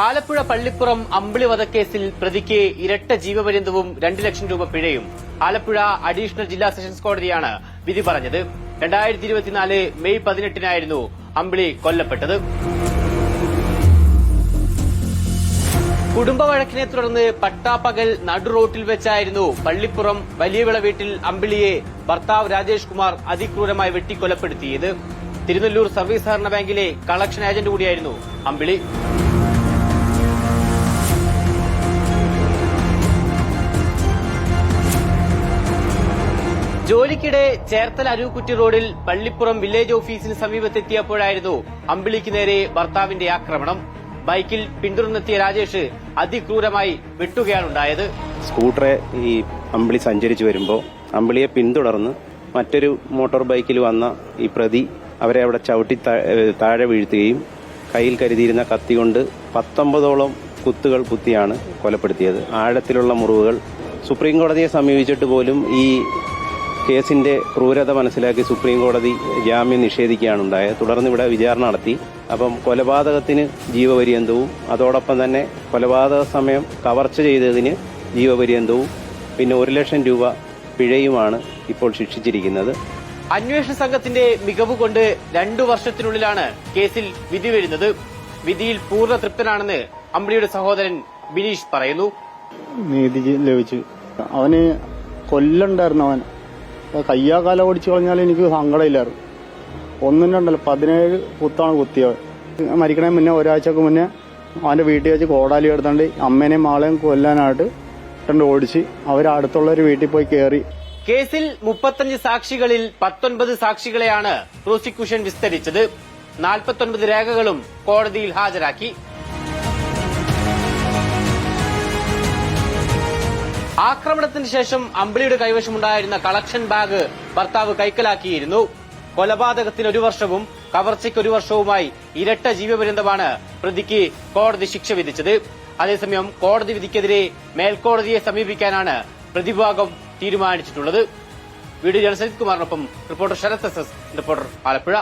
ആലപ്പുഴ പള്ളിപ്പുറം അമ്പിളി വധക്കേസിൽ പ്രതിക്ക് ഇരട്ട ജീവപര്യന്തവും രണ്ട് ലക്ഷം രൂപ പിഴയും. ആലപ്പുഴ അഡീഷണൽ ജില്ലാ സെഷൻസ് കോടതിയാണ് വിധി പറഞ്ഞത്. രണ്ടായിരത്തി ഇരുപത്തിനാല് മെയ് പതിനെട്ടിനായിരുന്നു അമ്പിളി കൊല്ലപ്പെട്ടത്. കുടുംബവഴക്കിനെ തുടർന്ന് പട്ടാപ്പകൽ നടുറോട്ടിൽ വെച്ചായിരുന്നു പള്ളിപ്പുറം വലിയവിള വീട്ടിൽ അമ്പിളിയെ ഭർത്താവ് രാജേഷ് കുമാർ അതിക്രൂരമായി വെട്ടിക്കൊലപ്പെടുത്തിയത്. തിരുനെല്ലൂർ സർവീസ് സഹകരണ ബാങ്കിലെ കളക്ഷൻ ഏജന്റ് കൂടിയായിരുന്നു അമ്പിളി. ജോലിക്കിടെ ചേർത്തല അരൂക്കുറ്റി റോഡിൽ പള്ളിപ്പുറം വില്ലേജ് ഓഫീസിന് സമീപത്തെത്തിയപ്പോഴായിരുന്നു അമ്പിളിക്ക് നേരെ ഭർത്താവിന്റെ ആക്രമണം. ബൈക്കിൽ പിന്തുടർന്നെത്തിയ രാജേഷ് അതിക്രൂരമായി വെട്ടുകയാണുണ്ടായത്. സ്കൂട്ടറെ ഈ അമ്പിളി സഞ്ചരിച്ചു വരുമ്പോൾ അമ്പിളിയെ പിന്തുടർന്ന് മറ്റൊരു മോട്ടോർ ബൈക്കിൽ വന്ന ഈ പ്രതി അവരെ അവിടെ ചവിട്ടി താഴെ വീഴ്ത്തുകയും കയ്യിൽ കരുതിയിരുന്ന കത്തി കൊണ്ട് പത്തൊമ്പതോളം കുത്തുകൾ കുത്തിയാണ് കൊലപ്പെടുത്തിയത്. ആഴത്തിലുള്ള മുറിവുകൾ സുപ്രീം കോടതിയെ സമീപിച്ചിട്ട് പോലും ഈ കേസിന്റെ ക്രൂരത മനസ്സിലാക്കി സുപ്രീം കോടതി ജാമ്യം നിഷേധിക്കുകയാണ് ഉണ്ടായത് തുടർന്ന് ഇവിടെ വിചാരണ നടത്തി. അപ്പം കൊലപാതകത്തിന് ജീവപര്യന്തവും അതോടൊപ്പം തന്നെ കൊലപാതക സമയം കവർച്ച ചെയ്തതിന് ജീവപര്യന്തവും പിന്നെ ഒരു ലക്ഷം രൂപ പിഴയുമാണ് ഇപ്പോൾ ശിക്ഷിച്ചിരിക്കുന്നത്. അന്വേഷണ സംഘത്തിന്റെ മികവ് കൊണ്ട് രണ്ടു വർഷത്തിനുള്ളിലാണ് കേസിൽ വിധി വരുന്നത്. വിധിയിൽ പൂർണ തൃപ്തനാണെന്ന് അമ്പിളിയുടെ സഹോദരൻ ബിനീഷ് പറയുന്നു. നീതി ലഭിച്ചു. അവന് കൊല്ലുണ്ടായിരുന്നു അവൻ. കയ്യാ കാല ഓടിച്ചു കളഞ്ഞാൽ എനിക്ക് സങ്കടമില്ലായിരുന്നു. ഒന്നും രണ്ടല്ല പതിനേഴ് കുത്താണ് കുത്തിയത്. മരിക്കണേ മുന്നേ ഒരാഴ്ചക്ക് മുന്നേ അവന്റെ വീട്ടിൽ വെച്ച് കോടാലി എടുത്തോണ്ട് അമ്മേനെയും ആളെയും കൊല്ലാനായിട്ട് രണ്ട് ഓടിച്ച് അവർ അടുത്തുള്ള ഒരു വീട്ടിൽ പോയി കയറി കേസിൽ മുപ്പത്തഞ്ച് സാക്ഷികളിൽ പത്തൊൻപത് സാക്ഷികളെയാണ് പ്രോസിക്യൂഷൻ വിസ്തരിച്ചത്. നാൽപ്പത്തൊൻപത് രേഖകളും കോടതിയിൽ ഹാജരാക്കി. ആക്രമണത്തിന് ശേഷം അമ്പിളിയുടെ കൈവശമുണ്ടായിരുന്ന കളക്ഷൻ ബാഗ് ഭർത്താവ് കൈക്കലാക്കിയിരുന്നു. കൊലപാതകത്തിന് ഒരു വർഷവും കവർച്ചയ്ക്ക് ഒരു വർഷവുമായി ഇരട്ട ജീവപര്യന്തമാണ് പ്രതിക്ക് കോടതി ശിക്ഷ വിധിച്ചത്. അതേസമയം കോടതി വിധിക്കെതിരെ മേൽക്കോടതിയെ സമീപിക്കാനാണ് പ്രതിഭാഗം തീരുമാനിച്ചിട്ടുള്ളത്. Video journalist കുമാറിനൊപ്പം reporter Sarath S S reporter Alappuzha.